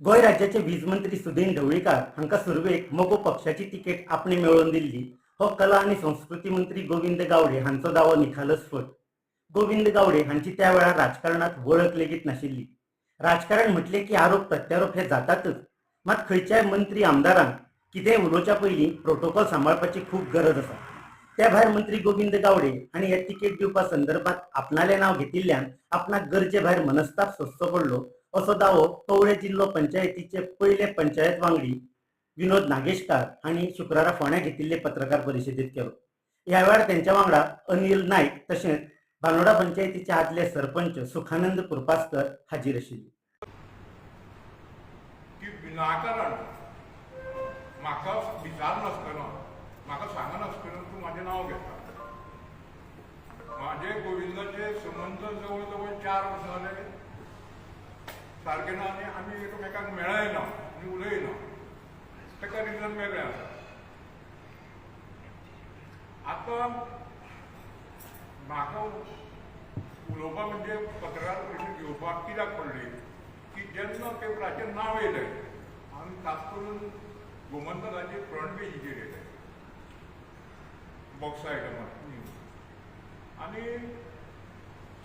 गोंय राज्याचे वीज मंत्री सुदीन ढवळीकार हांका सुरवेक मोगो पक्षाची तिकेट आपणे मेळोवन दिल्ली. हो कला आणि संस्कृती मंत्री गोविंद गावडे हांचो दावो निखालस फट गोविंद गावडे हांची त्या वेळार राजकारणात वळख लेगीत नाशिल्ली. राजकारण म्हटले की आरोप प्रत्यारोप हे जातातच. मात खंयच्याय मंत्री आमदारांक कितेंय उलोवच्या पयलीं प्रोटोकॉल सांबाळपाची खूब गरज आसा. त्या भायर मंत्री गोविंद गावडे हांणी हे तिकेट दिवपा संदर्भात आपणालें नांव घेतिल्ल्यान आपणाक गरजे भायर मनस्ताप सोंसचो पडलो असो दावो कवळे जिल्लो पंचायतीचे पयले पंचायत वांगडी विनोद नागेशकार हांणी शुक्रारा फोंड्या घेतिल्ले पत्रकार परिशदेंत केलो. ह्या वेळार तेंच्या वांगडा अनिल नायक तशेंच बानोडा पंचायतीचे आदले सरपंच सुखानंद कुरपासकर हाजीर आशिल्ले की विनाकारण म्हाका विचारनासतना म्हाका सांगनासतना तूं म्हाजें नांव घेता म्हाजे गोविंदाचे संबंद जवळ जवळ चार वर्सां जाले ना आनी आमी एकामेकांक मेळय ना आनी उलयना ताका रिजन वेगळें आसा आतां म्हाका उलोवपाक म्हणजे पत्रकार परिशद घेवपाक कित्याक पडली की जेन्ना पेपराचेर नांव येयलें आनी खास करून गोमंतकाचे फ्रंट पेजीचेर येयलें बॉक्स आयटमार आनी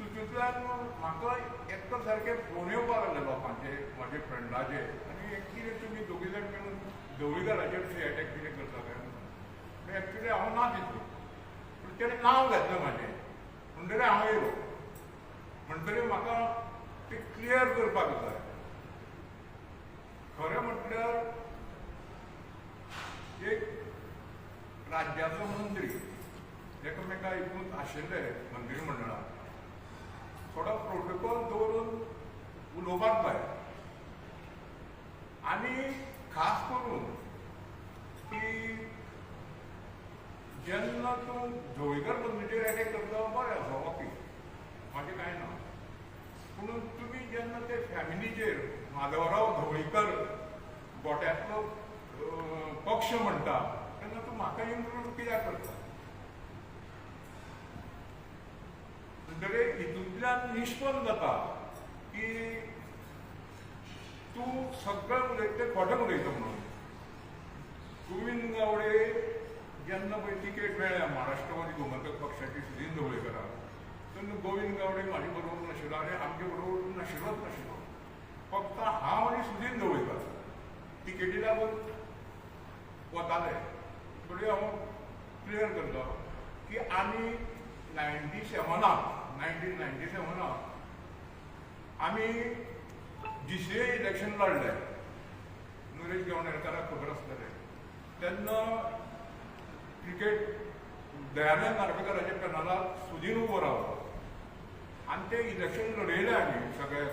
तितूंतल्यान म्हाका एकटो सारके फोन येवपाक लागले लोकांचे म्हाजे फ्रेंडाचे. आनी कितें तुमी दोगी जाण मेळून ढवळीकाराचेर ती एटॅक कितें करता काय? एक्चुली हांव ना दिसलो पूण तेणें नांव घातलें म्हाजें म्हणटकीर हांव येयलो म्हणटकीर म्हाका ते क्लियर करपाक जाय. खरें म्हटल्यार एक राज्याचो मंत्री एकामेका एकूच आशिल्ले मंत्रीमंडळांत थोडो प्रोटोकॉल दवरून उलोवपाक जाय आनी खास करून की जेन्ना तूं ढवळीकर बंदूचेर एटॅक करता बरें आसा ओके म्हाजें कांय ना पूण तुमी जेन्ना ते फॅमिलीचेर माधवराव ढवळीकर गोट्यांतलो पक्ष म्हणटा तेन्ना तूं म्हाका इन्क्लूड कित्याक करता म्हणटकीर निश्पन्न जाता की तूं सगळें उलयता तें खोटें उलयता म्हणून. गोविंद गावडे जेन्ना पळय तिकेट मेळ्ळ्या महाराष्ट्रवादी गोमंतक पक्षाची सुदीन ढवळेकराक तेन्ना गोविंद गावडे म्हाजे बरोबर नाशिल्लो आनी आमचे बरोबर नाशिल्लोच नाशिल्लो फक्त हांव आनी म्हणजे सुदीन ढवळेकर तिकेटी लागून वताले थोडी हांव क्लियर करता की आमी ninety seven nineteen ninety seven आमी दुसरे सी ए इलेक्शन लढले. नरेश गावणेकाराक खबर आसतलें तेन्ना क्रिकेट दयानंद नार्वेकराच्या पॅनलार सुदीन उबो रावलो आनी ते इलेक्शन लडयलें आमी सगळे.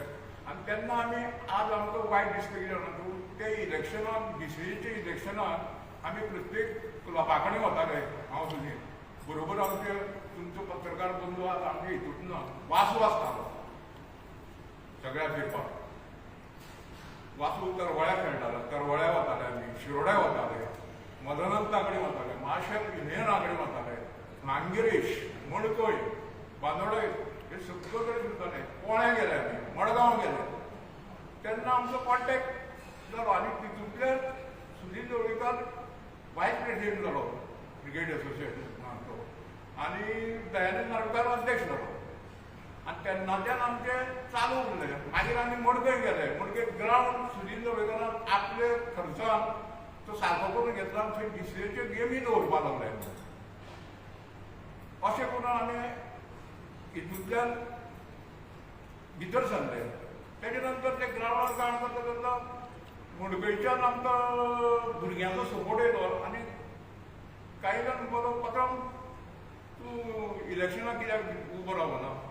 आनी तेन्ना आमी आज आमकां वायट दिसता कितें जाणां तूं ते इलेक्शनाक डिसिजनच्या इलेक्शनाक आमी प्रत्येक क्लबा कडेन वताले हांव सुदीन बरोबर आमचे तुमचो पत्रकार बंधू आज आमच्या हितूंतलो वासू आसतालो सगळ्या पेपर वासू तरवळ्या खेळटालो तरवळ्या वताले आमी शिरोड्या वताले मदनंता कडेन वताले माशेल युनियना कडेन वताले नांगिरेश मणकय बांदोडे हे सगळे कडेन फिरताले पोळ्या गेले आमी मडगांव गेले. तेन्ना आमचो कॉन्टेक्ट जालो आनी तितूंतल्यान सुनील ढवळीकर वायस प्रेसिडेंट जालो क्रिकेट एसोसिएशनाचो आनी दयानंद नार्वेकर अध्यक्ष झालो आनी तेन्नाच्यान आमचें चालू उरलें मागीर आमी मडकय गेले मडगे ग्रावंड सुनील ढवळीकरान आपले खर्चान तो सारको करून घेतलो. थंय डिस्ट्रिक्टच्यो गेमी दवरपाक लागले अशें करून आमी हितूंतल्यान भितर सरले तेजे नंतर ते ग्रावंडार काम करता करता मुडकयच्यान आमकां भुरग्यांचो सपोर्ट येयलो आनी कांय जाण बरो